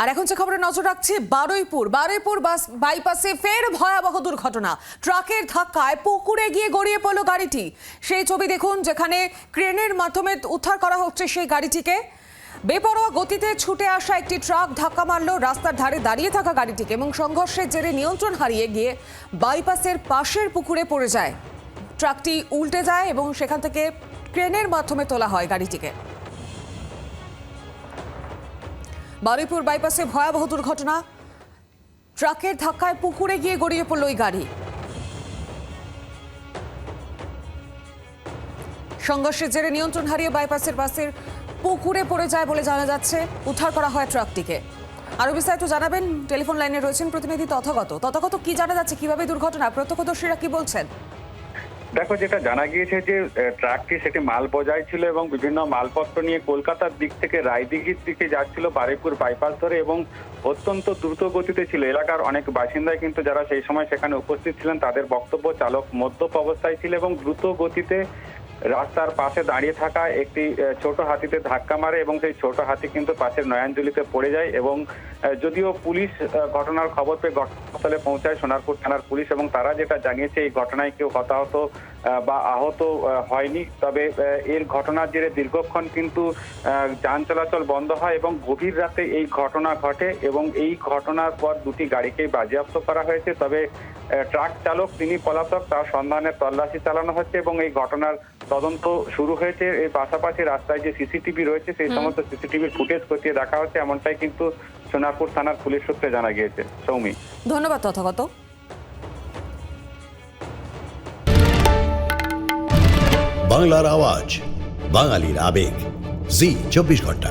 আর এখন যে খবরে নজর রাখছি, বারুইপুর। বারুইপুর বাস বাইপাসে ফের ভয়াবহ দুর্ঘটনা। ট্রাকের ধাক্কায় পুকুরে গিয়ে গড়িয়ে পড়ল গাড়িটি। সেই ছবি দেখুন, যেখানে ক্রেনের মাধ্যমে উদ্ধার করা হচ্ছে সেই গাড়িটিকে। বেপরোয়া গতিতে ছুটে আসা একটি ট্রাক ধাক্কা মারল। রাস্তার ধারে দাঁড়িয়ে থাকা গাড়িটিকে এবং সংঘর্ষের জেরে নিয়ন্ত্রণ হারিয়ে গিয়ে বাইপাসের পাশের পুকুরে পড়ে যায়। ট্রাকটি উল্টে যায় এবং সেখান থেকে ক্রেনের মাধ্যমে তোলা হয় গাড়িটিকে। বারুইপুর বাইপাসে ভয়াবহ দুর্ঘটনা। ট্রাকের ধাক্কায় পুকুরে গিয়ে গড়িয়ে পড়ল ওই গাড়ি। সংঘর্ষের জেরে নিয়ন্ত্রণ হারিয়ে বাইপাসের পাশের পুকুরে পড়ে যায় বলে জানা যাচ্ছে। উদ্ধার করা হয় ট্রাকটিকে। আরও বিস্তারিত জানাবেন। টেলিফোন লাইনে রয়েছেন প্রতিনিধি তথাগত। তথাগত কি জানা যাচ্ছে? কীভাবে দুর্ঘটনা? প্রত্যক্ষদর্শীরা কি বলছেন? দেখো, যেটা জানা গিয়েছে যে ট্রাকটি সেটি মাল বোঝাই ছিল এবং বিভিন্ন মালপত্র নিয়ে কলকাতার দিক থেকে রায়দিঘির দিকে যাচ্ছিল বারেপুর বাইপাস ধরে এবং অত্যন্ত দ্রুত গতিতে ছিল। এলাকার অনেক বাসিন্দাই কিন্তু যারা সেই সময় সেখানে উপস্থিত ছিলেন, তাদের বক্তব্য চালক মদ্যপ অবস্থায় ছিল এবং দ্রুত গতিতে রাস্তার পাশে দাঁড়িয়ে থাকা একটি ছোট হাতিতে ধাক্কা মারে এবং সেই ছোট হাতি কিন্তু পাশের নয়াঞ্জলিতে পড়ে যায় এবং যদিও পুলিশ ঘটনার খবর পেয়ে ঘটনাস্থলে পৌঁছায় সোনারপুর থানার পুলিশ এবং তারা যেটা জানিয়েছে এই ঘটনায় কেউ হতাহত বা আহত হয়নি। তবে এর ঘটনার জেরে দীর্ঘক্ষণ কিন্তু যান চলাচল বন্ধ হয় এবং গভীর রাতে এই ঘটনা ঘটে এবং এই ঘটনার পর দুটি গাড়িকেই বাজেয়াপ্ত করা হয়েছে। তবে ট্রাক চালক তিনি পলাতক তার সন্ধানে তল্লাশি চালানো হচ্ছে এবং এই ঘটনার তদন্ত শুরু হয়েছে। এর পাশাপাশি রাস্তায় যে সিসিটিভি রয়েছে সেই সমস্ত সিসিটিভির ফুটেজ খতিয়ে দেখা হচ্ছে। এমনটাই কিন্তু সোনারপুর থানার পুলিশ সূত্রে জানা গিয়েছে। সৌমি। ধন্যবাদ তথাগত। বাংলার আওয়াজ বাঙালির আবেগ। জি চব্বিশ ঘণ্টা।